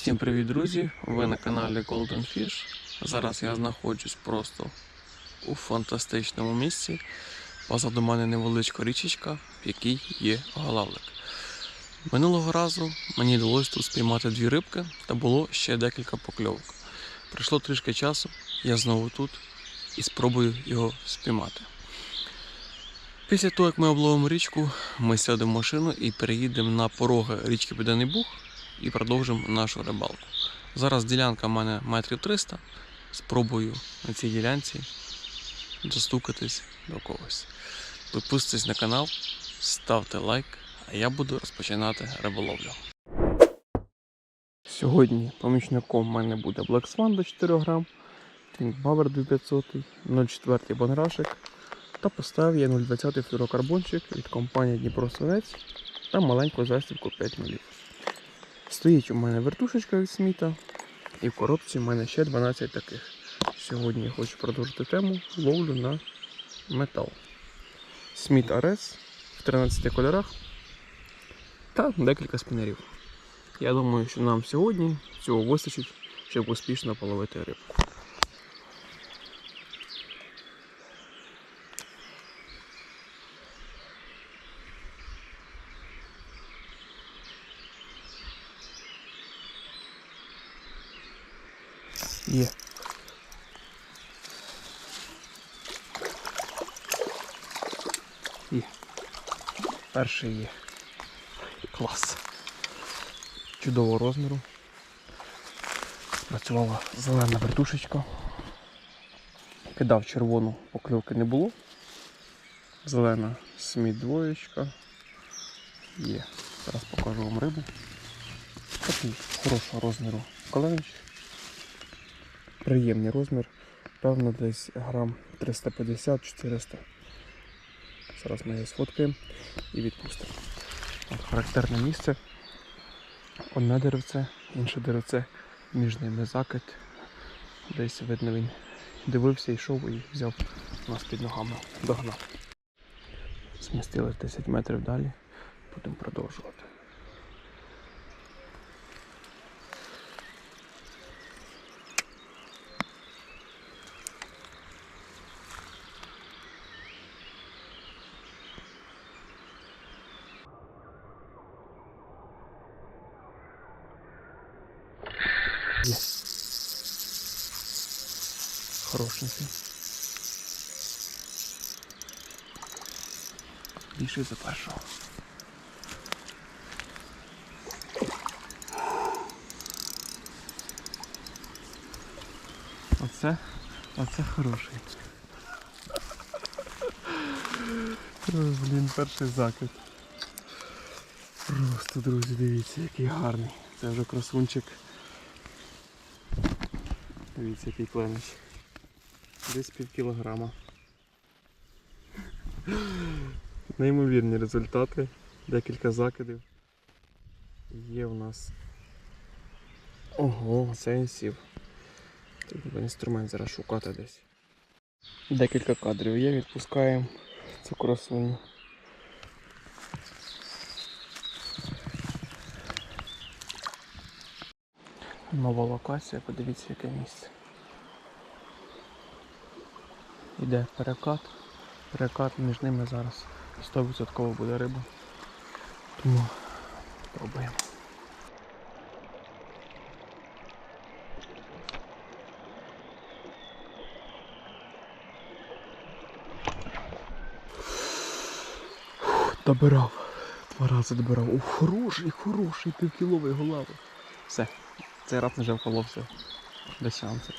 Всім привіт, друзі! Ви на каналі Golden Fish. Зараз я знаходжусь просто у фантастичному місці. Позаду мене невеличка річечка, в якій є галавлик. Минулого разу мені вдалося тут спіймати дві рибки та було ще декілька покльовок. Пройшло трішки часу, я знову тут і спробую його спіймати. Після того, як ми обловимо річку, ми сядемо в машину і переїдемо на пороги річки Південний Буг і продовжимо нашу рибалку. Зараз ділянка в мене метрів 300. Спробую на цій ділянці достукатись до когось. Підписуйтесь на канал, ставте лайк, а я буду розпочинати риболовлю. Сьогодні помічником в мене буде Black Swan до 4 грам, Bauer 2500, 0,4 банрашик та поставив я 0,20 флюрокарбончик від компанії Дніпро Свинець та маленьку застібку 5 мл. Стоїть у мене вертушечка від сміта, і в коробці в мене ще 12 таких. Сьогодні я хочу продовжити тему ловлю на метал. Сміт Арес в 13 кольорах та декілька спінерів. Я думаю, що нам сьогодні цього вистачить, щоб успішно половити рибку. Є. Є. Є. Клас. Чудового розміру. Працювала зелена вертушечка. Кидав червону, покльовки не було. Зелена сміт двоєчка. Є. Зараз покажу вам рибу. Такий хорошого розміру коленич. Приємний розмір. Певно, десь грам 350-400. Зараз ми його сфоткаємо і відпустимо. Характерне місце. Одне деревце, інше деревце, між ними закид. Десь видно він дивився, йшов і взяв нас під ногами, догнав. Змістили 10 метрів далі, будемо продовжувати. Є. Хорошенький. Більший за першого. Оце, оце хороший. Блін, перший закид. Просто, друзі, дивіться, який гарний. Це вже красунчик. Дивіться, який кленич. Десь пів кілограма. Неймовірні результати. Декілька закидів. Є у нас. Ого, це він сів. Треба інструмент зараз шукати десь. Декілька кадрів є, відпускаємо цю красуню. Нова локація, подивіться яке місце. Іде перекат. Перекат між ними зараз 100% буде риба. Тому пробуємо. Добирав. Два рази добирав. О, хороший, хороший, півкіловий голави. Все. Цей раз вже вколовся до сеансу.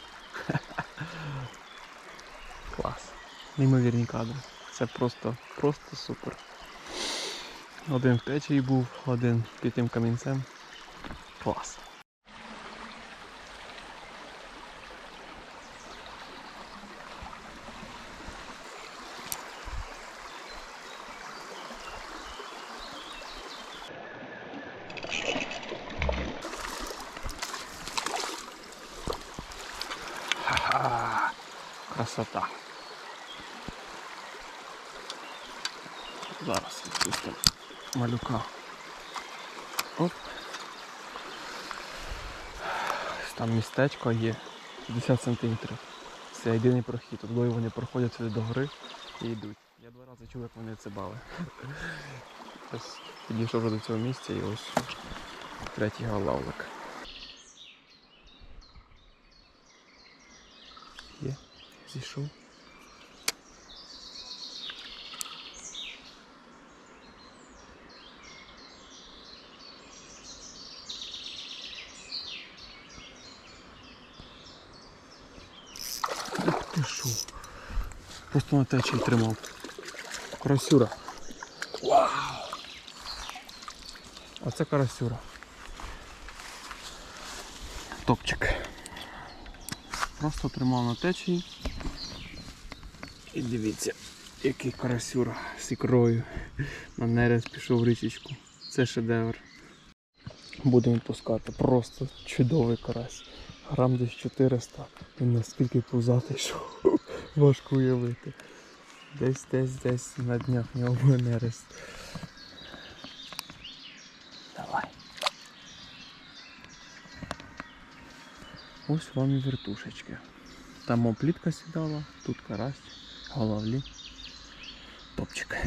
Клас. Неймовірні кадри. Це просто, просто супер. Один в течії був, один під тим камінцем. Клас. Красота. Зараз відпустимо малюка. Оп. Там містечко є 50 сантиметрів. Це єдиний прохід. Туди вони проходять сюди до гори і йдуть. Я два рази чув, як вони цибали. Ось підійшов до цього місця і ось третій галавлик. Є, зійшов. Ти шо. Просто на течії тримав. Карасюра. Вау! А це карасюра. Топчик. Просто тримав на течії. І дивіться, який карасюра з ікрою. На нерест пішов річечку. Це шедевр. Будемо відпускати. Просто чудовий карась. Грам десь 400. Він наскільки пузатий, що важко уявити. Десь десь десь на днях нього буде нерест. Давай. Ось вам і вертушечки. Там оплітка сідала, тут карась, головлі. Топчик.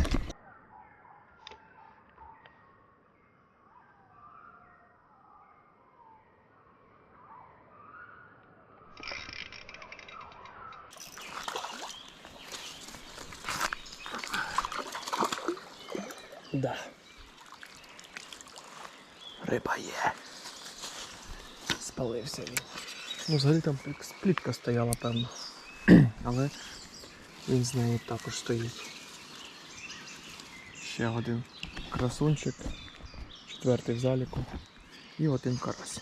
Да. Риба є. Спалився він. Ну, взагалі там як плітка стояла, певно. Але він з нею також стоїть. Ще один красунчик. Четвертий в заліку. І один карась.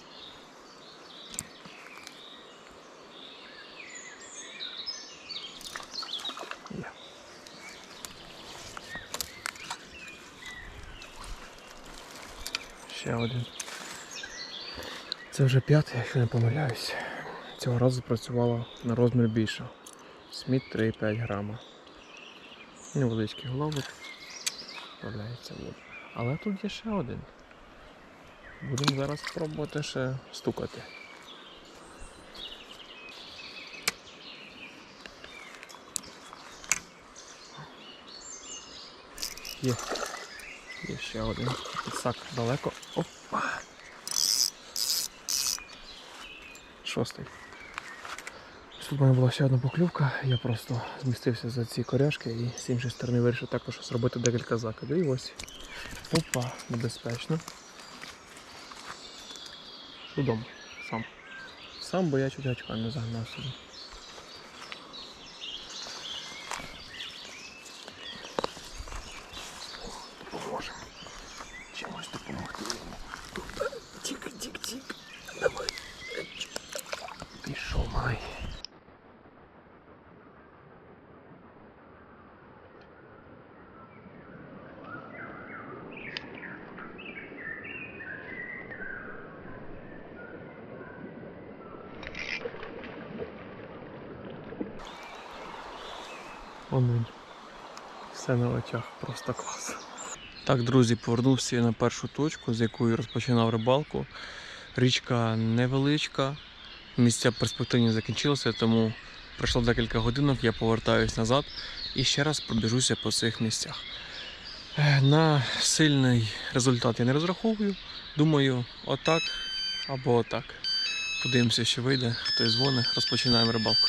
Ще один. Це вже п'ятий, якщо не помиляюсь. Цього разу працювала на розмір більше. Сміт 3,5 грама. Невеличкий головик. Вправляється воду. Але тут є ще один. Будемо зараз спробувати ще стукати. Є. Є ще один. Підсак далеко. Опа! Шостий. Тут у мене була ще одна поклювка, я просто змістився за ці коряшки і з іншої сторони вирішив також зробити декілька закидів. І ось. Опа, небезпечно. Додому Сам. Сам, бо я чуть гачка не загнав собі. Он він. Все на очах, просто клас. Так, друзі, повернувся на першу точку, з якої розпочинав рибалку. Річка невеличка, місця перспективні закінчилися, тому пройшло декілька годинок, я повертаюсь назад і ще раз пробіжуся по цих місцях. Е, На сильний результат я не розраховую. Думаю, отак або отак. Подивимося, що вийде, хтось дзвонить, розпочинаємо рибалку.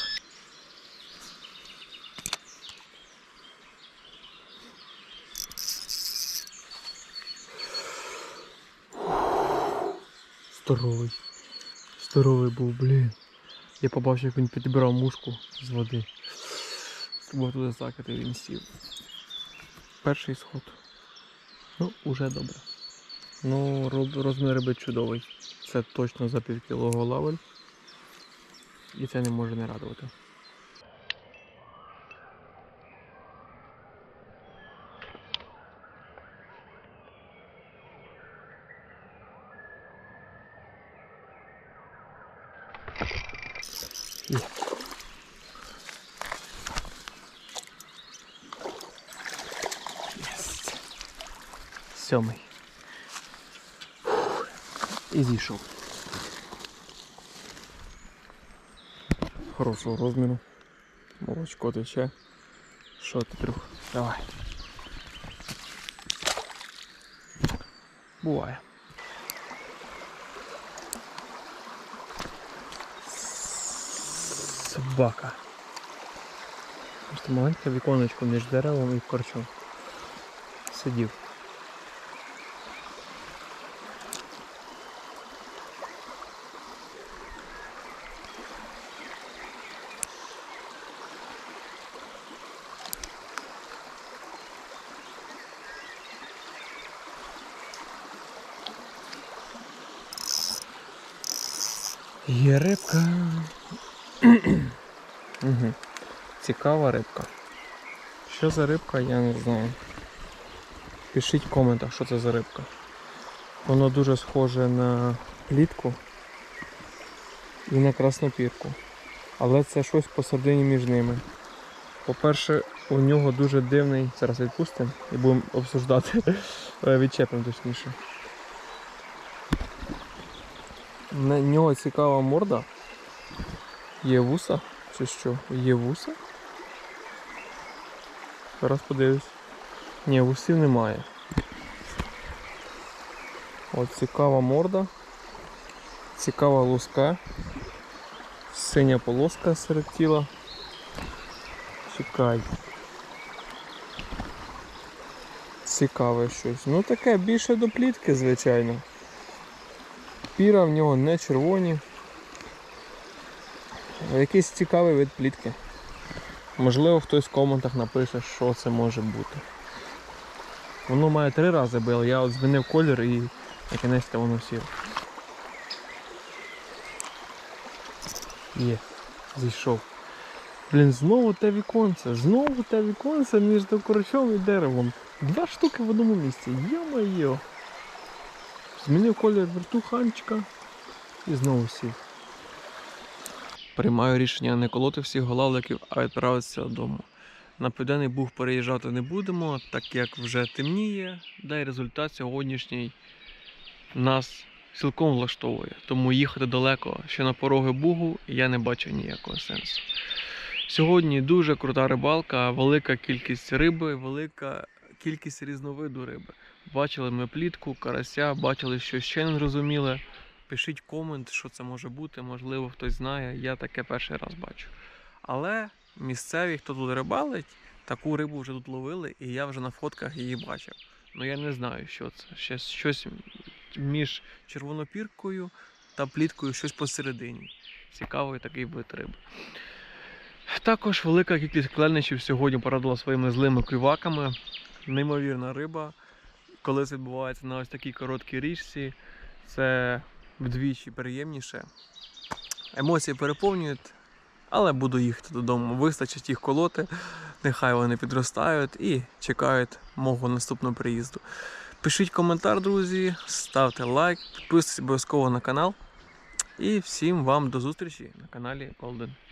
Здоровий. Здоровий був, блін. Я побачив, як він підібрав мушку з води. Бо туди закати він сів. Перший сход. Ну, уже добре. Ну, розмір риби чудовий. Це точно за пів кіло голавель. І це не може не радувати. Сьомий. Фух. І зійшов. хорошого розміру. Молочко тече. Що ти, друг? Давай. Буває. Собака. Просто маленьке віконечко між деревом і корчом. Сидів. Є рибка. угу. Цікава рибка. Що за рибка, я не знаю. Пишіть в коментах, що це за рибка. Воно дуже схоже на плітку і на краснопірку. Але це щось посередині між ними. По-перше, у нього дуже дивний. Зараз відпустимо і будемо обсуждати. Е, Відчепимо точніше. На нього цікава морда. Є вуса чи що? Є вуса? Зараз подивлюсь. Ні, вусів немає. От цікава морда. Цікава луска. Синя полоска серед тіла. Чекай. Цікаве щось. Ну таке більше до плітки, звичайно. Піра в нього не червоні. Якийсь цікавий вид плітки. Можливо, хтось в коментах напише, що це може бути. Воно має три рази било, я от змінив колір і на кінець воно сіло. Є, зійшов. Блін, знову те віконце, знову те віконце між корчом і деревом. Два штуки в одному місці. Йо-моє. Змінив колір вертуханчика і знову сів. Приймаю рішення не колоти всіх голавликів, а відправитися додому. На південний буг переїжджати не будемо, так як вже темніє, да й результат сьогоднішній нас цілком влаштовує. Тому їхати далеко ще на пороги бугу я не бачу ніякого сенсу. Сьогодні дуже крута рибалка, велика кількість риби, велика кількість різновиду риби. Бачили ми плітку, карася, бачили щось ще не зрозуміле. Пишіть комент, що це може бути, можливо, хтось знає. Я таке перший раз бачу. Але місцеві, хто тут рибалить, таку рибу вже тут ловили, і я вже на фотках її бачив. Ну я не знаю, що це. Ще щось між червонопіркою та пліткою, щось посередині. Цікавий такий вид риби. Також велика кількість клельничів сьогодні порадила своїми злими клюваками. Неймовірна риба. Коли це відбувається на ось такій короткій річці, це вдвічі приємніше. Емоції переповнюють, але буду їхати додому. Вистачить їх колоти, нехай вони підростають і чекають мого наступного приїзду. Пишіть коментар, друзі, ставте лайк, підписуйтесь обов'язково на канал. І всім вам до зустрічі на каналі Golden Fish.